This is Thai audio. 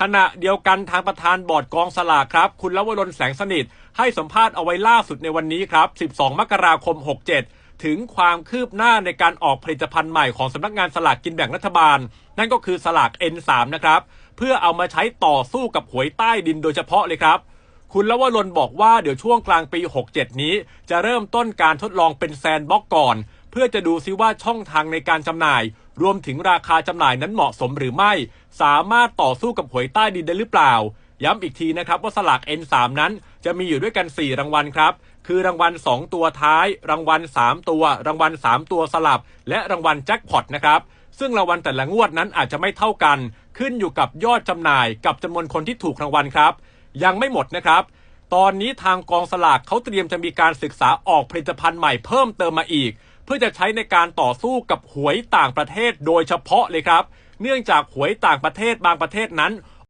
ขณะเดียวกันทางประธานบอร์ดกองสลากครับ คุณลวรนแสงสนิท ให้สัมภาษณ์เอาไว้ล่าสุดในวันนี้ครับ 12 มกราคม 67 ถึงความคืบหน้าในการออกผลิตภัณฑ์ใหม่ของสำนักงานสลากกินแบ่งรัฐบาล นั่นก็คือสลาก N3 นะครับ เพื่อเอามาใช้ต่อสู้กับหวยใต้ดินโดยเฉพาะเลยครับคุณลวรนบอกว่าเดี๋ยวช่วงกลางปี 67 นี้ จะเริ่มต้นการทดลองเป็นแซนบ็อกก่อน เพื่อจะดูซิว่าช่องทางในการจำหน่าย รวมถึงราคาจำหน่ายนั้นเหมาะสมหรือไม่ สามารถต่อสู้กับหวยใต้ดินได้หรือเปล่า ย้ำอีกทีนะครับว่าสลาก N3 นั้นจะมีอยู่ด้วยกัน 4 รางวัลครับ คือรางวัล 2 ตัวท้าย รางวัล 3 ตัว รางวัล 3 ตัวสลับ และรางวัลแจ็คพอตนะครับซึ่งรางวัลแต่ละงวดนั้นอาจจะไม่เท่ากัน ขึ้นอยู่กับยอดจำหน่ายกับจำนวนคนที่ถูกรางวัลครับ ยังไม่หมดนะครับ ตอนนี้ทางกองสลากเขาเตรียมจะมีการศึกษาออกผลิตภัณฑ์ใหม่เพิ่มเติมมาอีก เพื่อจะใช้ในการต่อสู้กับหวยต่างประเทศโดยเฉพาะเลยครับ เนื่องจากหวยต่างประเทศบางประเทศนั้น